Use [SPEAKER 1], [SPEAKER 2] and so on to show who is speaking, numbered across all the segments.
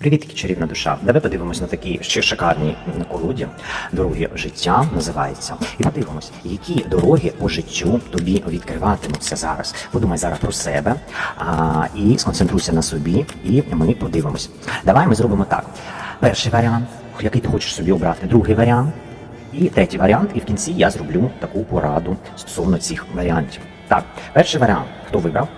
[SPEAKER 1] Привіт, чарівна душа. Давай подивимось на такі ще шикарні колоді. Дороги життя називається. І подивимось, які дороги по життю тобі відкриватимуться зараз. Подумай зараз про себе а, і сконцентруйся на собі, і ми подивимось. Давай ми зробимо так. Перший варіант, який ти хочеш собі обрати, другий варіант. І третій варіант, і в кінці я зроблю таку пораду стосовно цих варіантів. Так, перший варіант, хто вибрав?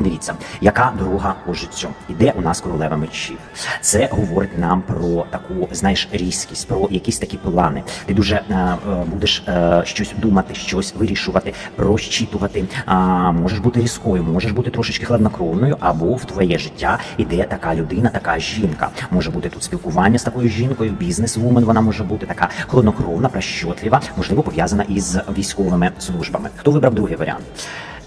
[SPEAKER 1] Дивіться, яка дорога по життю іде у нас королева мечів. Це говорить нам про таку, знаєш, різкість, про якісь такі плани. Ти дуже е, е, будеш е, щось думати, щось вирішувати, розчитувати. А, можеш бути різкою, можеш бути трошечки хладнокровною, або в твоє життя іде така людина, така жінка. Може бути тут спілкування з такою жінкою, бізнес-вумен, вона може бути така хладнокровна, прощотлива, можливо, пов'язана із військовими службами. Хто вибрав другий варіант?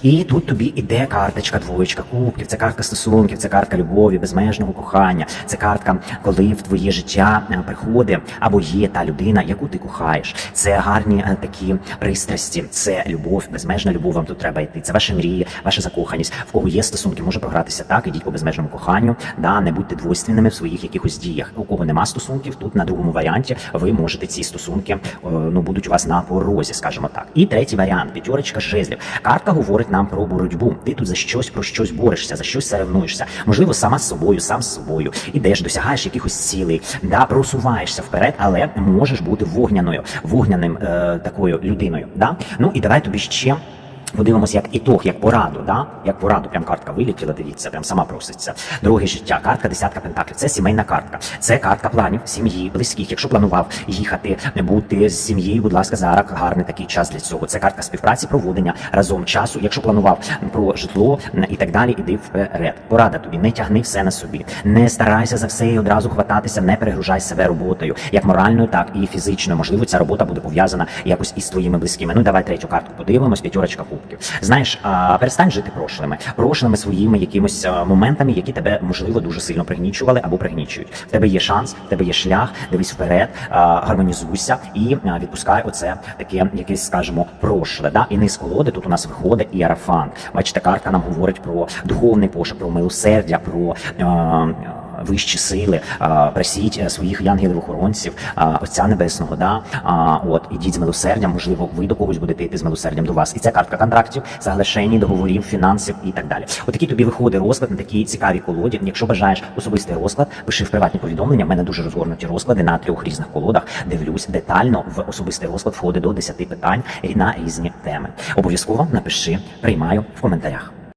[SPEAKER 1] І тут тобі іде карточка, двоєчка кубків, це картка стосунків, це картка любові, безмежного кохання. Це картка, коли в твоє життя е, приходить або є та людина, яку ти кохаєш. Це гарні е, такі пристрасті, це любов, безмежна любов. Вам тут треба йти. Це ваші мрії, ваша закоханість. В кого є стосунки, може програтися так, ідіть по безмежному коханню. Да, не будьте двойственними в своїх якихось діях. У кого нема стосунків, тут на другому варіанті ви можете ці стосунки е, ну будуть у вас на порозі, скажімо так. І третій варіант п'ятерочка жезлів. Картка говорить нам про боротьбу. Ти тут за щось про щось борешся, за щось соревнуєшся. Можливо, сама з собою, сам з собою. Ідеш, досягаєш якихось цілей, да, просуваєшся вперед, але можеш бути вогняною, вогняним е, такою людиною. Да? Ну і давай тобі ще. Подивимося, як ітог, як пораду, да? як пораду, прям картка вилетіла, дивіться, прям сама проситься. Друге життя, картка десятка пентаклів. Це сімейна картка. Це картка планів, сім'ї, близьких. Якщо планував їхати, бути з сім'єю, будь ласка, зараз гарний такий час для цього. Це картка співпраці, проводення разом часу. Якщо планував про житло і так далі, іди вперед. Порада тобі, не тягни все на собі, не старайся за все і одразу хвататися, не перегружай себе роботою, як моральною, так і фізичною. Можливо, ця робота буде пов'язана якось із твоїми близькими. Ну давай третю картку подивимось, п'ятерочка кубків. Знаєш, перестань жити прошлими, прошлими своїми якимось моментами, які тебе можливо дуже сильно пригнічували або пригнічують. В тебе є шанс, в тебе є шлях, дивись вперед, гармонізуйся і відпускай оце таке, якесь, скажімо, прошле. Да? І низ колоди тут у нас виходить іерафант. Бачите, карта нам говорить про духовний пошук, про милосердя, про. Вищі сили, просіть е, своїх янголів-охоронців, Отця Небесного, да? от, ідіть з милосердям, можливо, ви до когось будете йти з милосердям до вас. І це картка контрактів, соглашень, договорів, фінансів і так далі. Отакий тобі виходить розклад на такі цікаві колоді. Якщо бажаєш особистий розклад, пиши в приватні повідомлення. У мене дуже розгорнуті розклади на трьох різних колодах. Дивлюсь детально в особистий розклад входить до 10 питань на різні теми. Обов'язково напиши, приймаю в коментарях.